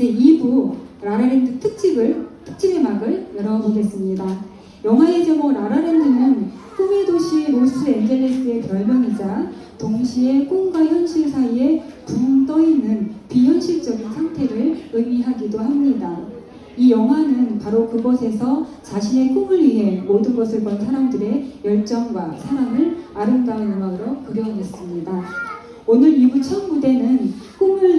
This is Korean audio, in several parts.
이제 2부 라라랜드 특집을 특집의 막을 열어보겠습니다. 영화의 제목 라라랜드는 꿈의 도시 로스앤젤레스의 별명이자 동시에 꿈과 현실 사이에 붕 떠있는 비현실적인 상태를 의미하기도 합니다. 이 영화는 바로 그곳에서 자신의 꿈을 위해 모든 것을 건 사람들의 열정과 사랑을 아름다운 음악으로 그려냈습니다. 오늘 2부 첫 무대는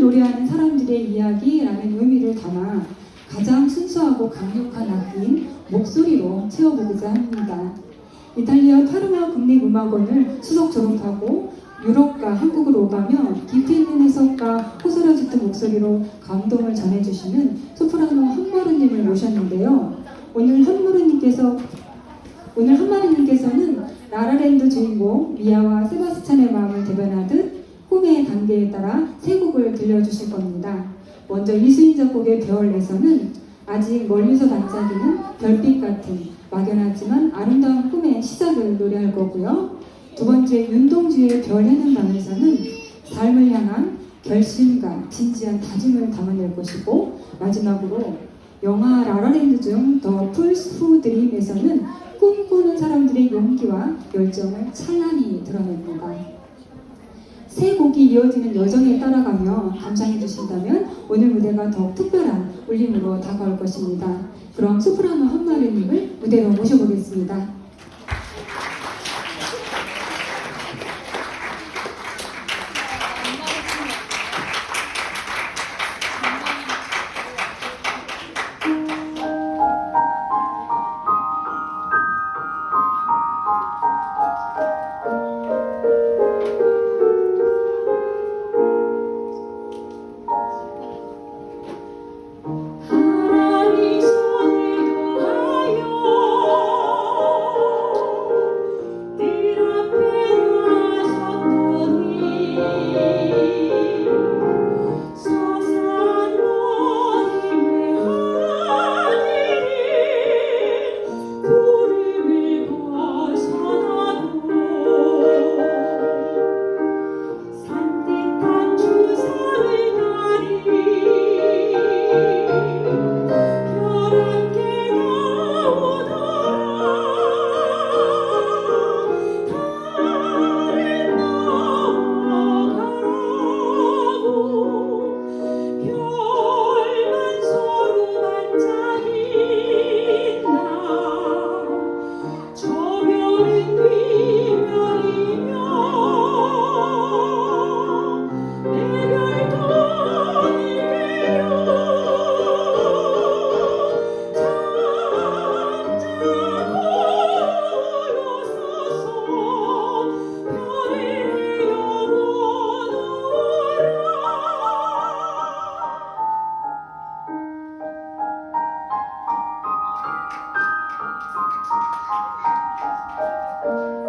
노래하는 사람들의 이야기라는 의미를 담아 가장 순수하고 강력한 악기인 목소리로 채워보고자 합니다. 이탈리아 파르마 국립음악원을 수석 졸업하고 유럽과 한국으로 오가며 깊이 있는 해석과 호소력 짙은 목소리로 감동을 전해주시는 소프라노 한마루님을 모셨는데요. 오늘 한마루님께서 오늘 한마루님께서는 라라랜드 주인공 미아와 세바스찬의 마음을 대변하듯 단계에 따라 세 곡을 들려주실 겁니다. 먼저 이수인 곡의 별에서는 아직 멀리서 반짝이는 별빛 같은 막연하지만 아름다운 꿈의 시작을 노래할 거고요. 두 번째 윤동주의 별 해는 밤에서는 삶을 향한 결심과 진지한 다짐을 담아낼 것이고 마지막으로 영화 라라랜드 중 더 풀스푸 드림에서는 꿈꾸는 사람들의 용기와 열정을 찬란히 드러냅니다. 세 곡이 이어지는 여정에 따라가며 감상해 주신다면 오늘 무대가 더욱 특별한 울림으로 다가올 것입니다. 그럼 소프라노 한마리님을 무대로 모셔보겠습니다. Thank you.